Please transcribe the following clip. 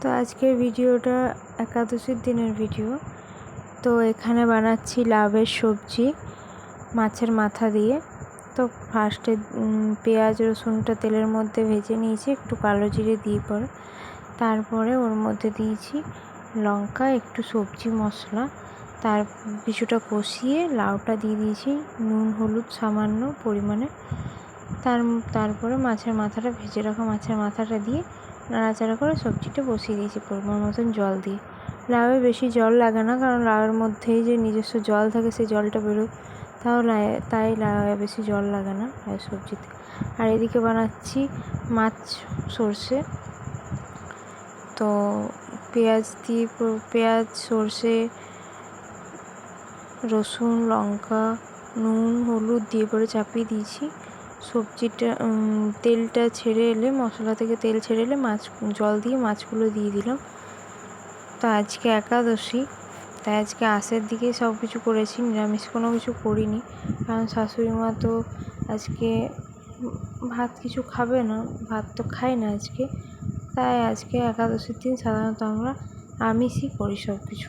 তো আজকের ভিডিওটা একাদশীর দিনের ভিডিও। তো এখানে বানাচ্ছি লাভের সবজি মাছের মাথা দিয়ে। তো ফার্স্টে পেঁয়াজ, রসুনটা তেলের মধ্যে ভেজে নিয়েছি, একটু কালো জিরে দিয়ে পরে। তারপরে ওর মধ্যে দিয়েছি লঙ্কা, একটু সবজি মশলা। তার, কিছুটা কষিয়ে লাউটা দিয়ে দিয়েছি, নুন, হলুদ, সামান্য পরিমাণে। তার, তারপরে মাছের মাথাটা, ভেজে রাখা মাছের মাথাটা দিয়ে নাড়াচাড়া করে সবজিটা বসিয়ে দিয়েছি পরিমাণ মতন জল দিয়ে। লাউয়ে বেশি জল লাগে না, কারণ লাউয়ের মধ্যেই যে নিজস্ব জল থাকে সেই জলটা বেরোয় তাও তাই লাউয়ে বেশি জল লাগে না লাউ সবজিতে। আর এদিকে বানাচ্ছি মাছ সর্ষে। তো পেঁয়াজ দিয়ে পেঁয়াজ, সর্ষে, রসুন, লঙ্কা, নুন, হলুদ দিয়ে পরে চাপিয়ে দিয়েছি। সবজিটা তেলটা ছেড়ে এলে, মশলা থেকে তেল ছেড়ে এলে মাছ, জল দিয়ে মাছগুলো দিয়ে দিলাম। তো আজকে একাদশী, তাই আজকে আশের দিকেই সব কিছু করেছি, নিরামিষ কোনো কিছু করিনি। কারণ শাশুড়ি মা তো আজকে ভাত কিছু খাবে না, ভাত তো খাই না আজকে। তাই আজকে একাদশীর দিন সাধারণত আমরা আমিষই করি সব কিছু